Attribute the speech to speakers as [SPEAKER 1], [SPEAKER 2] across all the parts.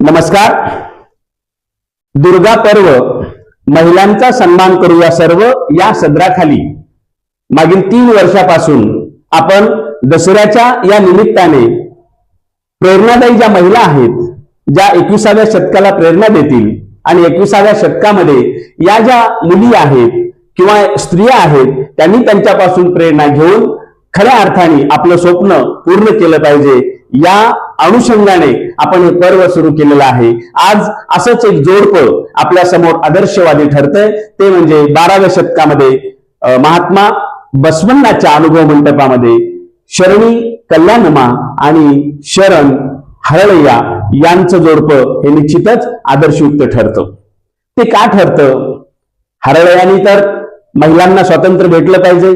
[SPEAKER 1] नमस्कार. दुर्गा पर्व महिलांचा सन्मान करूया सर्व या सदराखाली. मागील तीन वर्षापासून आपण दसऱ्याच्या या निमित्ताने प्रेरणादायी ज्या महिला आहेत ज्या एकविसाव्या शतकाला प्रेरणा देतील आणि एकविसाव्या शतकामध्ये या ज्या मुली आहेत किंवा स्त्रिया आहेत त्यांनी त्यांच्यापासून प्रेरणा घेऊन खऱ्या अर्थाने आपलं स्वप्न पूर्ण केलं पाहिजे या अनुषंगाने आपण हे पर्व सुरू केलेलं आहे. आज असंच एक जोडपं आपल्यासमोर आदर्शवादी ठरतंय. ते म्हणजे बाराव्या शतकामध्ये महात्मा बसवण्णाच्या अनुभव मंडपामध्ये शरणी कल्याणमा आणि शरण हरळय्या यांचं जोडपं हे निश्चितच आदर्शयुक्त ठरतं. ते का ठरतं? हरळयानी तर महिलांना स्वातंत्र्य भेटलं पाहिजे.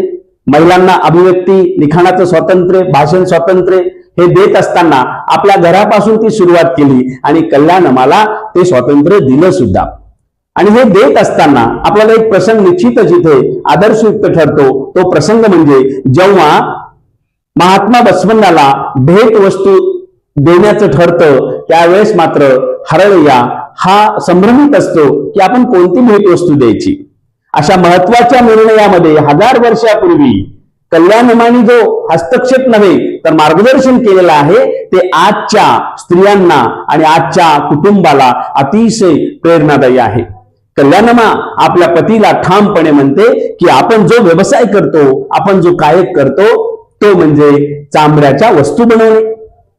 [SPEAKER 1] महिलांना अभिव्यक्ती लिखाणाचं स्वातंत्र्य भाषण स्वातंत्र्य हे देत असताना आपल्या घरापासून ती सुरुवात केली आणि कल्याणमाला ते स्वातंत्र्य दिलं सुद्धा. आणि हे देत असताना आपल्याला एक प्रसंग निश्चितच इथे आदर्शयुक्त ठरतो. तो प्रसंग म्हणजे जेव्हा महात्मा बसवंडाला भेट वस्तू देण्याचं ठरतं त्यावेळेस मात्र हरळया हा संभ्रमित असतो की आपण कोणती भेट वस्तू द्यायची? अशा महत्त्वाच्या निर्णयामध्ये हजार वर्षापूर्वी कल्याणमानी जो हस्तक्षेप नव्हे तर मार्गदर्शन केलेलं आहे ते आजच्या स्त्रियांना आणि आजच्या कुटुंबाला अतिशय प्रेरणादायी आहे. कल्याणमा आपल्या पतीला ठामपणे म्हणते की आपण जो व्यवसाय करतो आपण जो कायक करतो तो म्हणजे चांबड्याच्या वस्तू बनवणे.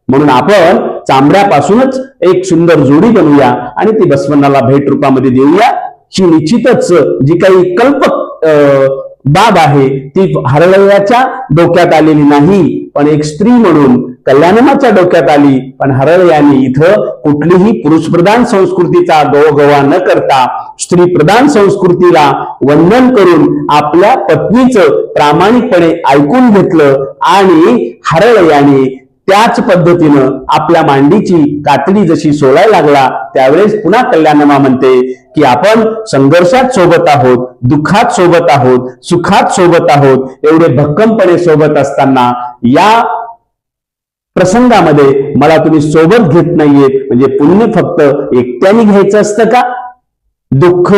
[SPEAKER 1] म्हणून आपण चांबड्यापासूनच एक सुंदर जोडी बनवूया आणि ती बसवनाला भेट रूपामध्ये देऊया. ही निश्चितच जी काही कल्पक अं, बाब आहे ती हरळयाच्या डोक्यात आलेली नाही. पण एक स्त्री म्हणून कल्याणमाच्या डोक्यात आली पण हरळयाने इथं कुठलीही पुरुष प्रधान संस्कृतीचा गवगवा न करता स्त्री प्रधान संस्कृतीला वंदन करून आपल्या पत्नीचं प्रामाणिकपणे ऐकून घेतलं आणि हरळयाने त्याच पद्धतीनं आपल्या मांडीची कातडी जशी सोलाय लागला त्यावेळेस पुन्हा कल्याणमा म्हणते की आपण संघर्षात सोबत आहोत दुःखात सोबत आहोत सुखात सोबत आहोत एवढे भक्कमपणे सोबत असताना या प्रसंगामध्ये मला तुम्ही सोबत घेत नाहीयेत. म्हणजे पुण्य फक्त एकट्याने घ्यायचं असतं का? दुःख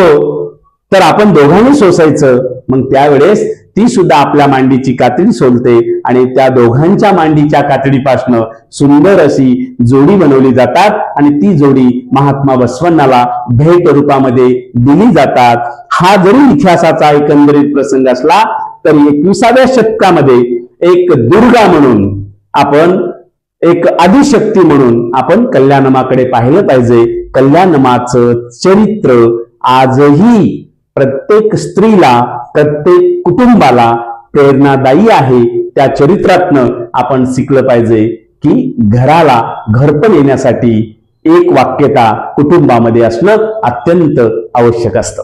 [SPEAKER 1] तर आपण दोघांनी सोसायचं. मग त्यावेळेस ती सुद्धा आपल्या मांडीची कातडी सोलते आणि त्या दोघांच्या मांडीच्या कातडीपासनं सुंदर अशी जोडी बनवली जातात आणि ती जोडी महात्मा बसवन्नाला भेट रूपामध्ये दिली जातात. हा जरी इतिहासाचा एकंदरीत प्रसंग असला तरी एकविसाव्या शतकामध्ये एक दुर्गा म्हणून आपण एक आदिशक्ती म्हणून आपण कल्याणमाकडे पाहिलं पाहिजे. कल्याणमाचं चरित्र आजही प्रत्येक स्त्रीला प्रत्येक कुटुंबाला प्रेरणादायी आहे. त्या चरित्रातनं आपण शिकलं पाहिजे की घराला घरपण येण्यासाठी एक वाक्यता कुटुंबामध्ये असणं अत्यंत आवश्यक असतं.